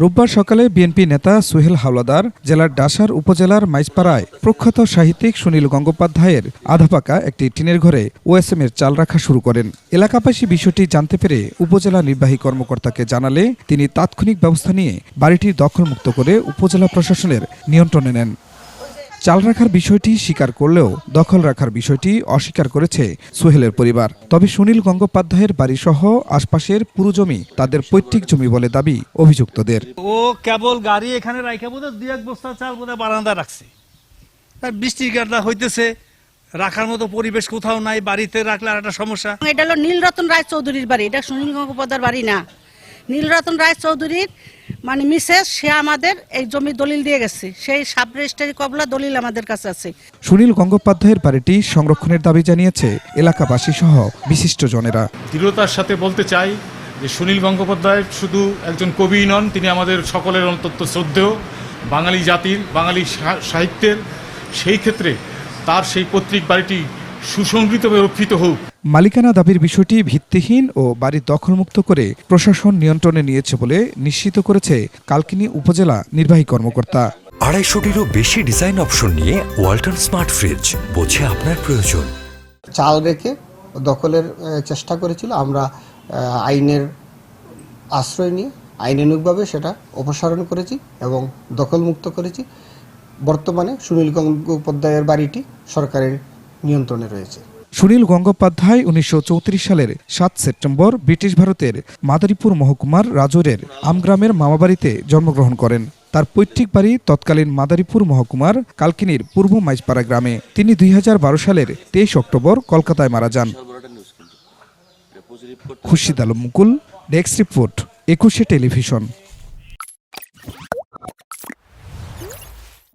রোববার সকালে বিএনপি নেতা সুহেল হাওলাদার জেলার ডাসার উপজেলার মাইজপাড়ায় প্রখ্যাত সাহিত্যিক সুনীল গঙ্গোপাধ্যায়ের আধাপাকা একটি টিনের ঘরে ওএসএম এর চাল রাখা শুরু করেন। এলাকাবাসী বিষয়টি জানতে পেরে উপজেলা নির্বাহী কর্মকর্তাকে জানালে তিনি তাৎক্ষণিক ব্যবস্থা নিয়ে বাড়িটি দখলমুক্ত করে উপজেলা প্রশাসনের নিয়ন্ত্রণে নেন। চাল রাখার বিষয়টি স্বীকার করলেও দখল রাখার বিষয়টি অস্বীকার করেছে সোহেলের পরিবার। তবে সুনীল গঙ্গোপাধ্যায়ের বাড়িসহ আশপাশের পুরো জমি তাদের পৈতৃক জমি বলে দাবি অভিযুক্তদের। ও কেবল গাড়ি এখানে রাইখা বোধ দুই এক বস্তা চাল বোধ বারান্দা রাখছে। তার বৃষ্টির গাড্ডা হইতেছে রাখার মতো পরিবেশ কোথাও নাই বাড়িতে রাখলে আর একটা সমস্যা। এটা হলো নীলরতন রায় চৌধুরীর বাড়ি এটা সুনীল গঙ্গোপাধ্যায়ের বাড়ি না। নীলরতন রায় চৌধুরীর মানে মিসেস সে আমাদের এই জমি দলিল দিয়ে গেছে। সেই সাব রেজিস্ট্রারি কবলা দলিল আমাদের কাছে আছে। সুনীল গঙ্গোপাধ্যায়ের বাড়িটি সংরক্ষণের দাবি জানিয়েছে এলাকাবাসী সহ বিশিষ্টজনেরা দৃঢ়তার সাথে বলতে চাই যে সুনীল গঙ্গোপাধ্যায় শুধু একজন কবি নন তিনি আমাদের সকলের অন্তত শ্রদ্ধেয় বাঙালি জাতির বাঙালি সা- সাহিত্যের। সেই ক্ষেত্রে তার সেই পৈতৃক বাড়িটি সুসংহৃতভাবে রক্ষিত হোক। মালিকানা দাবির বিষয়টি ভিত্তিহীন ও বাড়ি দখলমুক্ত করে প্রশাসন নিয়ন্ত্রণে নিয়েছে বলে নিশ্চিত করেছে কালকিনি উপজেলা নির্বাহী কর্মকর্তা। আড়াইশোটিরও বেশি ডিজাইন অপশন নিয়ে ওয়ালটন স্মার্ট ফ্রিজ বোঝে আপনার প্রয়োজন। চাল রেখে দখলের চেষ্টা করেছিল। আমরা আইনের আশ্রয় নিয়ে আইনানুগভাবে সেটা অপসারণ করেছি এবং দখলমুক্ত করেছি। বর্তমানে সুনীল গঙ্গোপাধ্যায়ের বাড়িটি সরকারের নিয়ন্ত্রণে রয়েছে। সুনীল গঙ্গোপাধ্যায় উনিশশো চৌত্রিশ সালের সাত সেপ্টেম্বর ব্রিটিশ ভারতের মাদারীপুর মহকুমার রাজৌরের আমগ্রামের মামাবাড়িতে জন্মগ্রহণ করেন। তার পৈতৃক বাড়ি তৎকালীন মাদারীপুর মহকুমার কালকিনির পূর্ব মাইজপাড়া গ্রামে। তিনি দুই হাজার বারো সালের তেইশ অক্টোবর কলকাতায় মারা যান। Khushid Alam Mukul desk report Ekushey television.